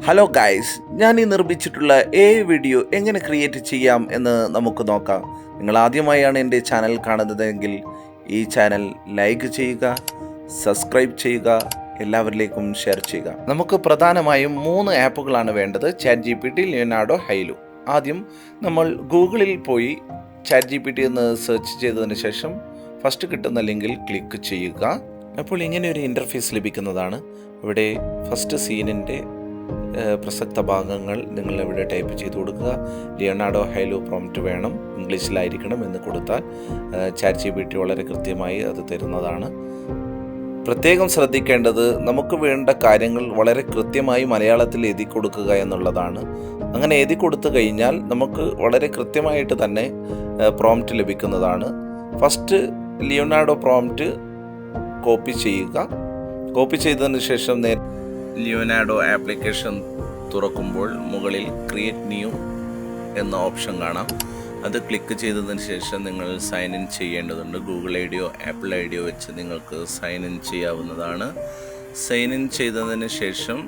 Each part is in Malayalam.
ഹലോ ഗായ്സ് ഞാൻ ഈ നിർമ്മിച്ചിട്ടുള്ള എ വീഡിയോ എങ്ങനെ ക്രിയേറ്റ് ചെയ്യാം എന്ന് നമുക്ക് നോക്കാം. നിങ്ങൾ ആദ്യമായാണ് എന്റെ ചാനൽ കാണുന്നതെങ്കിൽ ഈ ചാനൽ ലൈക്ക് ചെയ്യുക സബ്സ്ക്രൈബ് ചെയ്യുക എല്ലാവരിലേക്കും ഷെയർ ചെയ്യുക. നമുക്ക് പ്രധാനമായും മൂന്ന് ആപ്പുകളാണ് വേണ്ടത്. Chat G P T Leonardo ഹൈലു ആദ്യം നമ്മൾ ഗൂഗിളിൽ പോയി ചാറ്റ് ജി പി ടി എന്ന് സെർച്ച് ചെയ്തതിന് ശേഷം ഫസ്റ്റ് കിട്ടുന്ന ലിങ്കിൽ ക്ലിക്ക് ചെയ്യുക. അപ്പോൾ ഇങ്ങനെ ഒരു ഇന്റർഫേസ് ലഭിക്കുന്നതാണ്. ഇവിടെ ഫസ്റ്റ് സീനിന്റെ പ്രസക്ത ഭാഗങ്ങൾ നിങ്ങൾ ഇവിടെ ടൈപ്പ് ചെയ്ത് കൊടുക്കുക. ലിയണാർഡോ ഹൈലോ പ്രോംപ്റ്റ് വേണം. ഇംഗ്ലീഷിലായിരിക്കണം എന്ന് കൊടുത്താൽ ചാറ്റ് ജി ബി ടി വളരെ കൃത്യമായി അത് തരുന്നതാണ്. പ്രത്യേകം ശ്രദ്ധിക്കേണ്ടത് നമുക്ക് വേണ്ട കാര്യങ്ങൾ വളരെ കൃത്യമായി മലയാളത്തിൽ എഴുതി കൊടുക്കുക എന്നുള്ളതാണ്. അങ്ങനെ എഴുതി കൊടുത്തു കഴിഞ്ഞാൽ നമുക്ക് വളരെ കൃത്യമായിട്ട് തന്നെ പ്രോംപ്റ്റ് ലഭിക്കുന്നതാണ്. ഫസ്റ്റ് ലിയോണാർഡോ പ്രോംപ്റ്റ് കോപ്പി ചെയ്യുക. കോപ്പി ചെയ്തതിന് ശേഷം നേ ലിയോനാർഡോ ആപ്ലിക്കേഷൻ തുറക്കുമ്പോൾ മുകളിൽ ക്രിയേറ്റ് ന്യൂ എന്ന ഓപ്ഷൻ കാണാം. അത് ക്ലിക്ക് ചെയ്തതിന് ശേഷം നിങ്ങൾ സൈൻ ഇൻ ചെയ്യേണ്ടതുണ്ട്. Google I D Apple I D വെച്ച് നിങ്ങൾക്ക് സൈൻ ഇൻ ചെയ്യാവുന്നതാണ്. സൈൻ ഇൻ ചെയ്തതിന് ശേഷം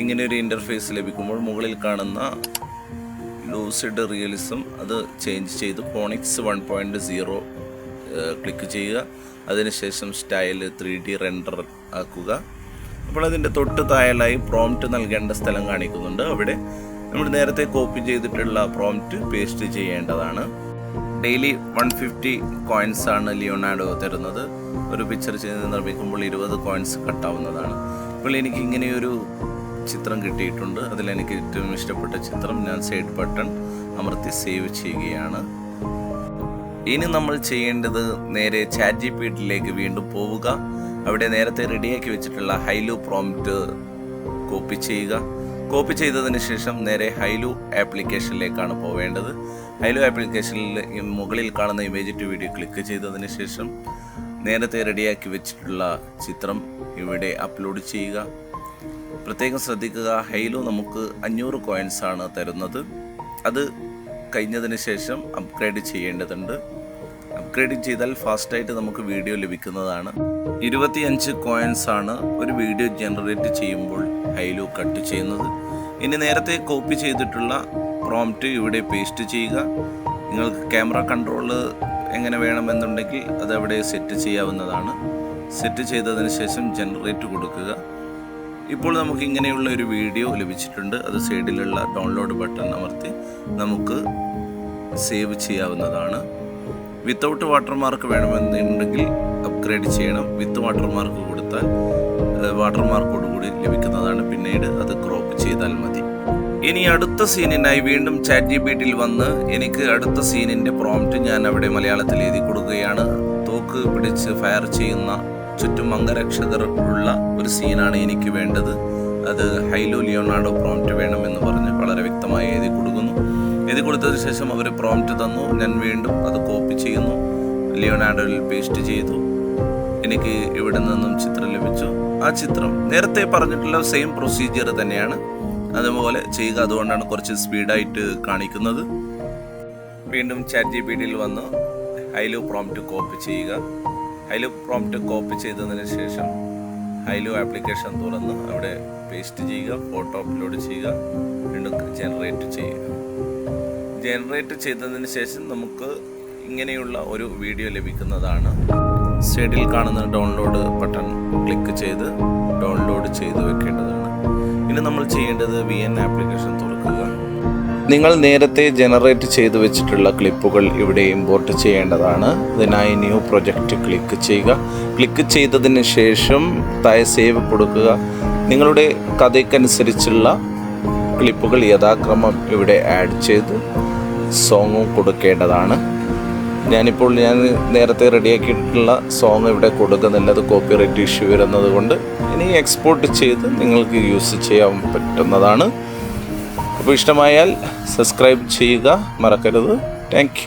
ഇങ്ങനെ ഒരു ഇന്റർഫേസ് ലഭിക്കുമ്പോൾ മുകളിൽ കാണുന്ന ലൂസിഡ് റിയലിസം അത് ചേഞ്ച് ചെയ്ത് Phoenix one point zero click ചെയ്യുക. അതിനുശേഷം സ്റ്റൈൽ ത്രീ ഡി റെൻഡർ ആക്കുക. അപ്പോൾ അതിന്റെ തൊട്ട് താഴെയായി പ്രോംപ്റ്റ് നൽകേണ്ട സ്ഥലം കാണിക്കുന്നുണ്ട്. അവിടെ നമ്മൾ നേരത്തെ കോപ്പി ചെയ്തിട്ടുള്ള പ്രോംപ്റ്റ് പേസ്റ്റ് ചെയ്യേണ്ടതാണ്. ഡെയിലി വൺ ഫിഫ്റ്റി കോയിൻസ് ആണ് ലിയോണാർഡോ തരുന്നത്. ഒരു പിക്ചർ ചെയ്ത് നിർമ്മിക്കുമ്പോൾ ഇരുപത് കോയിൻസ് കട്ടാവുന്നതാണ് അപ്പോൾ എനിക്ക് ഇങ്ങനെയൊരു ചിത്രം കിട്ടിയിട്ടുണ്ട്. അതിൽ എനിക്ക് ഏറ്റവും ഇഷ്ടപ്പെട്ട ചിത്രം ഞാൻ സൈഡ് ബട്ടൺ അമർത്തി സേവ് ചെയ്യുകയാണ്. ഇനി നമ്മൾ ചെയ്യേണ്ടത് നേരെ ചാറ്റ് ജി പി വീണ്ടും പോവുക. അവിടെ നേരത്തെ റെഡിയാക്കി വെച്ചിട്ടുള്ള ഹൈലു പ്രോംപ്റ്റ് കോപ്പി ചെയ്യുക. കോപ്പി ചെയ്തതിന് ശേഷം നേരെ ഹൈലു ആപ്ലിക്കേഷനിലേക്കാണ് പോവേണ്ടത്. ഹൈലു ആപ്ലിക്കേഷനിൽ മുകളിൽ കാണുന്ന ഇമേജ് ടു വീഡിയോ ക്ലിക്ക് ചെയ്തതിന് ശേഷം നേരത്തെ റെഡിയാക്കി വെച്ചിട്ടുള്ള ചിത്രം ഇവിടെ അപ്ലോഡ് ചെയ്യുക. പ്രത്യേകം ശ്രദ്ധിക്കുക ഹൈലു നമുക്ക് അഞ്ഞൂറ് കോയിൻസാണ് തരുന്നത്. അത് കഴിഞ്ഞതിന് ശേഷം അപ്ഗ്രേഡ് ചെയ്യേണ്ടതുണ്ട്. അപ്ഗ്രേഡ് ചെയ്താൽ ഫാസ്റ്റായിട്ട് നമുക്ക് വീഡിയോ ലഭിക്കുന്നതാണ്. ഇരുപത്തിയഞ്ച് കോയിൻസ് ആണ് ഒരു വീഡിയോ ജനറേറ്റ് ചെയ്യുമ്പോൾ ഹൈലു കട്ട് ചെയ്യുന്നത്. ഇനി നേരത്തെ കോപ്പി ചെയ്തിട്ടുള്ള പ്രോംപ്റ്റ് ഇവിടെ പേസ്റ്റ് ചെയ്യുക. നിങ്ങൾക്ക് ക്യാമറ കൺട്രോൾ എങ്ങനെ വേണമെന്നുണ്ടെങ്കിൽ അത് അവിടെ സെറ്റ് ചെയ്യാവുന്നതാണ്. സെറ്റ് ചെയ്തതിന് ശേഷം ജനറേറ്റ് കൊടുക്കുക. ഇപ്പോൾ നമുക്ക് ഇങ്ങനെയുള്ള ഒരു വീഡിയോ ലഭിച്ചിട്ടുണ്ട്. അത് സൈഡിലുള്ള ഡൗൺലോഡ് ബട്ടൺ അമർത്തി നമുക്ക് സേവ് ചെയ്യാവുന്നതാണ്. വിത്തൗട്ട് വാട്ടർമാർക്ക് വേണമെന്നുണ്ടെങ്കിൽ അപ്ഗ്രേഡ് ചെയ്യണം. വിത്ത് വാട്ടർമാർക്ക് കൊടുത്താൽ വാട്ടർമാർക്കോടുകൂടി ലഭിക്കുന്നതാണ് പിന്നീട് അത് ക്രോപ്പ് ചെയ്താൽ മതി. ഇനി അടുത്ത സീനിനായി വീണ്ടും ചാറ്റ് ജി ബീറ്റിൽ വന്ന് എനിക്ക് അടുത്ത സീനിന്റെ പ്രോംപ്റ്റ് ഞാൻ അവിടെ മലയാളത്തിൽ എഴുതി കൊടുക്കുകയാണ്. തോക്ക് പിടിച്ച് ഫയർ ചെയ്യുന്ന ചുറ്റും അംഗരക്ഷകർ ഉള്ള ഒരു സീനാണ് എനിക്ക് വേണ്ടത്. അത് ഹൈലു ലിയോണാർഡോ പ്രോംപ്റ്റ് വേണമെന്ന് പറഞ്ഞ് വളരെ വ്യക്തമായി എഴുതി കൊടുക്കുന്നു. എഴുതി കൊടുത്തതിന് ശേഷം അവർ പ്രോംപ്റ്റ് തന്നു. ഞാൻ വീണ്ടും അത് കോപ്പി ചെയ്യുന്നു. ലിയോണാർഡോയിൽ പേസ്റ്റ് ചെയ്തു. എനിക്ക് ഇവിടെ നിന്നും ചിത്രം ലഭിച്ചു. ആ ചിത്രം നേരത്തെ പറഞ്ഞിട്ടുള്ള സെയിം പ്രൊസീജിയർ തന്നെയാണ്. അതുപോലെ ചെയ്യുക അതുകൊണ്ടാണ് കുറച്ച് സ്പീഡായിട്ട് കാണിക്കുന്നത്. വീണ്ടും ചാറ്റ് ജി പി ഡിയിൽ വന്ന്. ഹൈലു പ്രോംപ്റ്റ് കോപ്പി ചെയ്യുക. ഹൈലു പ്രോംപ്റ്റ് കോപ്പി ചെയ്തതിന് ശേഷം ഹൈലു ആപ്ലിക്കേഷൻ തുറന്ന് അവിടെ പേസ്റ്റ് ചെയ്യുക ഫോട്ടോ അപ്ലോഡ് ചെയ്യുക വീണ്ടും ജനറേറ്റ് ചെയ്യുക. ജനറേറ്റ് ചെയ്തതിന് ശേഷം നമുക്ക് ഇങ്ങനെയുള്ള ഒരു വീഡിയോ ലഭിക്കുന്നതാണ്. സൈഡിൽ കാണുന്ന ഡൗൺലോഡ് ബട്ടൺ ക്ലിക്ക് ചെയ്ത് ഡൗൺലോഡ് ചെയ്ത് വെക്കേണ്ടതാണ്. ഇനി നമ്മൾ ചെയ്യേണ്ടത് വി എൻ ആപ്ലിക്കേഷൻ തുറക്കുക. നിങ്ങൾ നേരത്തെ ജനറേറ്റ് ചെയ്തു വെച്ചിട്ടുള്ള ക്ലിപ്പുകൾ ഇവിടെ ഇമ്പോർട്ട് ചെയ്യേണ്ടതാണ്. അതിനായി ന്യൂ പ്രൊജക്റ്റ് ക്ലിക്ക് ചെയ്യുക. ക്ലിക്ക് ചെയ്തതിന് ശേഷം താഴെ സേവ് കൊടുക്കുക. നിങ്ങളുടെ കഥയ്ക്കനുസരിച്ചുള്ള ക്ലിപ്പുകൾ യഥാക്രമം ഇവിടെ ആഡ് ചെയ്ത് സോങ്ങും കൊടുക്കേണ്ടതാണ്. ഞാനിപ്പോൾ ഞാൻ നേരത്തെ റെഡിയാക്കിയിട്ടുള്ള സോങ് ഇവിടെ കൊടുക്കുന്നില്ല. അത് കോപ്പി റൈറ്റ് ഇഷ്യൂ വരുന്നത് കൊണ്ട് ഇനി എക്സ്പോർട്ട് ചെയ്ത് നിങ്ങൾക്ക് യൂസ് ചെയ്യാൻ പറ്റുന്നതാണ്. അപ്പോൾ ഇഷ്ടമായാൽ സബ്സ്ക്രൈബ് ചെയ്യുക. മറക്കരുത്. താങ്ക്